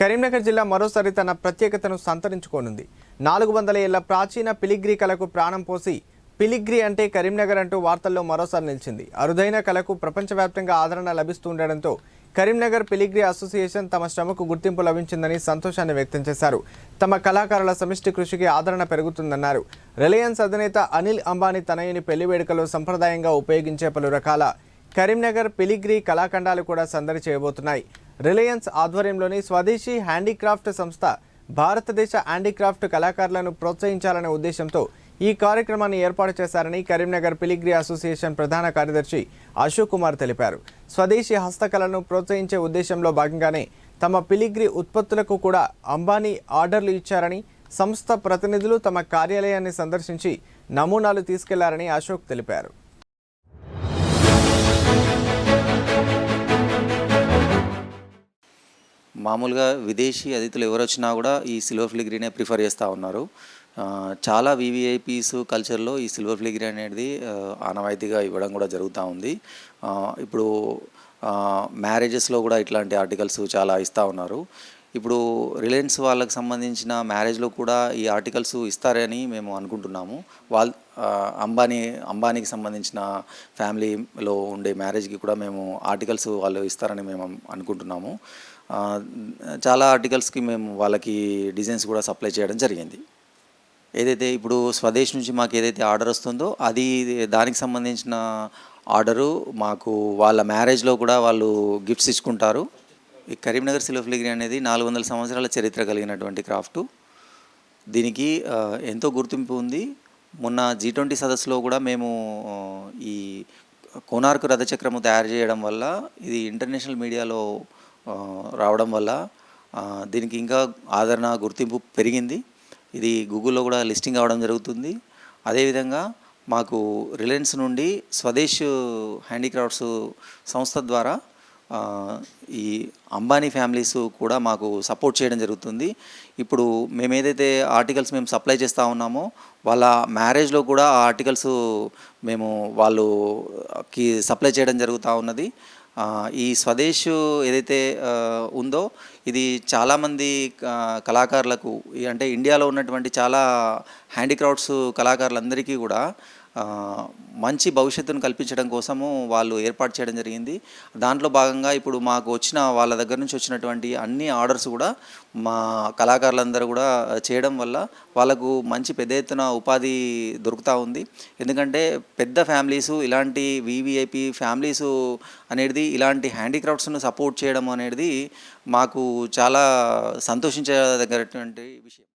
కరీంనగర్ జిల్లా మరోసారి తన ప్రత్యేకతను సంతరించుకోనుంది. నాలుగు వందల ఏళ్ళ ప్రాచీన పిలిగ్రీ కళకు ప్రాణం పోసి పిలిగ్రీ అంటే కరీంనగర్ అంటూ వార్తల్లో మరోసారి నిలిచింది. అరుదైన కళకు ప్రపంచవ్యాప్తంగా ఆదరణ లభిస్తుండటంతో కరీంనగర్ పిలిగ్రీ అసోసియేషన్ తమ శ్రమకు గుర్తింపు లభించిందని సంతోషాన్ని వ్యక్తం చేశారు. తమ కళాకారుల సమిష్టి కృషికి ఆదరణ పెరుగుతుందన్నారు. రిలయన్స్ అధినేత అనిల్ అంబానీ తనయుని పెళ్ళి వేడుకలో సంప్రదాయంగా ఉపయోగించే పలు రకాల కరీంనగర్ పిలిగ్రీ కళాఖండాలు కూడా సందడి చేయబోతున్నాయి. రిలయన్స్ ఆధ్వర్యంలోని స్వదేశీ హ్యాండీక్రాఫ్ట్ సంస్థ భారతదేశ హ్యాండీక్రాఫ్ట్ కళాకారులను ప్రోత్సహించాలనే ఉద్దేశంతో ఈ కార్యక్రమాన్ని ఏర్పాటు చేశారని కరీంనగర్ పిలిగ్రీ అసోసియేషన్ ప్రధాన కార్యదర్శి అశోక్ కుమార్ తెలిపారు. స్వదేశీ హస్తకళను ప్రోత్సహించే ఉద్దేశంలో భాగంగానే తమ పిలిగ్రీ ఉత్పత్తులకు కూడా అంబానీ ఆర్డర్లు ఇచ్చారని సంస్థ ప్రతినిధులు తమ కార్యాలయాన్ని సందర్శించి నమూనాలు తీసుకెళ్ళారని అశోక్ తెలిపారు. మామూలుగా విదేశీ అతిథులు ఎవరు వచ్చినా కూడా ఈ సిల్వర్ ఫిలిగ్రీనే ప్రిఫర్ చేస్తూ ఉన్నారు. చాలా వివిఐపీస్ కల్చర్లో ఈ సిల్వర్ ఫిలిగ్రీ అనేది ఆనవాయితీగా ఇవ్వడం కూడా జరుగుతూ ఉంది. ఇప్పుడు మ్యారేజెస్లో కూడా ఇట్లాంటి ఆర్టికల్స్ చాలా ఇస్తూ ఉన్నారు. ఇప్పుడు రిలయన్స్ వాళ్ళకి సంబంధించిన మ్యారేజ్లో కూడా ఈ ఆర్టికల్స్ ఇస్తారని మేము అనుకుంటున్నాము. వాళ్ళ అంబానీ అంబానీకి సంబంధించిన ఫ్యామిలీలో ఉండే మ్యారేజ్కి కూడా మేము ఆర్టికల్స్ వాళ్ళు ఇస్తారని మేము అనుకుంటున్నాము. చాలా ఆర్టికల్స్కి మేము వాళ్ళకి డిజైన్స్ కూడా సప్లై చేయడం జరిగింది. ఏదైతే ఇప్పుడు స్వదేశ్ నుంచి మాకు ఏదైతే ఆర్డర్ వస్తుందో అది దానికి సంబంధించిన ఆర్డరు మాకు వాళ్ళ మ్యారేజ్లో కూడా వాళ్ళు గిఫ్ట్స్ ఇచ్చుకుంటారు. ఈ కరీంనగర్ సిల్వర్ అనేది నాలుగు వందల సంవత్సరాల చరిత్ర కలిగినటువంటి క్రాఫ్ట్. దీనికి ఎంతో గుర్తింపు ఉంది. మొన్న జీ ట్వంటీ సదస్సులో కూడా మేము ఈ కోనార్కు రథచక్రము తయారు చేయడం వల్ల ఇది ఇంటర్నేషనల్ మీడియాలో రావడం వల్ల దీనికి ఇంకా ఆదరణ గుర్తింపు పెరిగింది. ఇది గూగుల్లో కూడా లిస్టింగ్ అవ్వడం జరుగుతుంది. అదేవిధంగా మాకు రిలయన్స్ నుండి స్వదేశ్ హ్యాండీక్రాఫ్ట్స్ సంస్థ ద్వారా ఈ అంబానీ ఫ్యామిలీస్ కూడా మాకు సపోర్ట్ చేయడం జరుగుతుంది. ఇప్పుడు మేము ఏదైతే ఆర్టికల్స్ మేము సప్లై చేస్తూ ఉన్నామో వాళ్ళ మ్యారేజ్లో కూడా ఆ ఆర్టికల్స్ మేము వాళ్ళకి సప్లై చేయడం జరుగుతూ ఉన్నది. ఈ స్వదేశ్ ఏదైతే ఉందో ఇది చాలామంది కళాకారులకు ఈ అంటే ఇండియాలో ఉన్నటువంటి చాలా హ్యాండిక్రాఫ్ట్స్ కళాకారులందరికీ కూడా మంచి భవిష్యత్తును కల్పించడం కోసము వాళ్ళు ఏర్పాటు చేయడం జరిగింది. దాంట్లో భాగంగా ఇప్పుడు మాకు వచ్చిన వాళ్ళ దగ్గర నుంచి వచ్చినటువంటి అన్ని ఆర్డర్స్ కూడా మా కళాకారులందరూ కూడా చేయడం వల్ల వాళ్ళకు మంచి పెద్ద ఎత్తున ఉపాధి దొరుకుతూ ఉంది. ఎందుకంటే పెద్ద ఫ్యామిలీస్ ఇలాంటి వివిఐపి ఫ్యామిలీస్ అనేది ఇలాంటి హ్యాండీక్రాఫ్ట్స్ను సపోర్ట్ చేయడం అనేది మాకు చాలా సంతోషించదగినటువంటి విషయం.